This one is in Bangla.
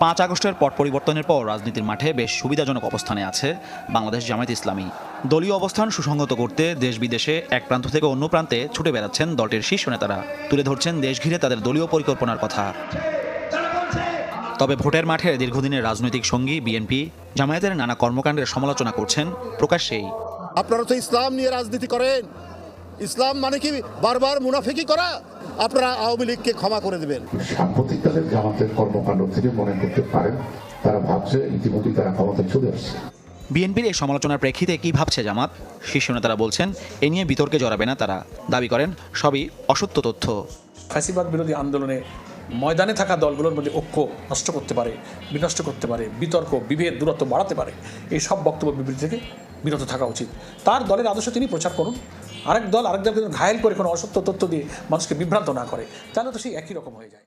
পাঁচ আগস্টের পট পরিবর্তনের পর রাজনীতির মাঠে বেশ সুবিধাজনক অবস্থানে আছে বাংলাদেশ জামায়াত ইসলামী। দলীয় অবস্থান সুসংহত করতে দেশ বিদেশে এক প্রান্ত থেকে অন্য প্রান্তে ছুটে বেড়াচ্ছেন দলটির শীর্ষ নেতারা। তুলে ধরছেন দেশ ঘিরে তাদের দলীয় পরিকল্পনার কথা। তবে ভোটের মাঠে দীর্ঘদিনের রাজনৈতিক সঙ্গী বিএনপি, জামায়াতের নানা কর্মকাণ্ডের সমালোচনা করছেন প্রকাশ্যেই। আপনারা তো ইসলাম নিয়ে রাজনীতি করেন। ইসলাম মানে কি বারবার মুনাফিকি করা? আপনারা আওয়ামী লীগকে ক্ষমা করে দেবেন। সাম্প্রতিককালের জামাতের কর্মকাণ্ড থেকে মনে করতে পারেন তারা ভাবছে ইতিমধ্যে তারা ক্ষমতায় চলে আসছে। বিএনপির এই সমালোচনার প্রেক্ষিতে কি ভাবছে জামাত? শীর্ষ নেতারা বলছেন এ নিয়ে বিতর্কে জড়াবে না তারা। দাবি করেন সবই অসত্য তথ্য। ফ্যাসিবাদ বিরোধী আন্দোলনে ময়দানে থাকা দলগুলোর মধ্যে ঐক্য নষ্ট করতে পারে বিনষ্ট করতে পারে বিতর্ক বিভেদ দূরত্ব বাড়াতে পারে। এই সব বক্তব্য বিবৃতি থেকে বিরত থাকা উচিত। তার দলের আদর্শ তিনি প্রচার করুন আরেক দল, আরেক দলকে ঘায়ল করে কোনো অসত্য তথ্য দিয়ে মানুষকে বিভ্রান্ত না করে। তাহলে তো সেই একই রকম হয়ে যায়।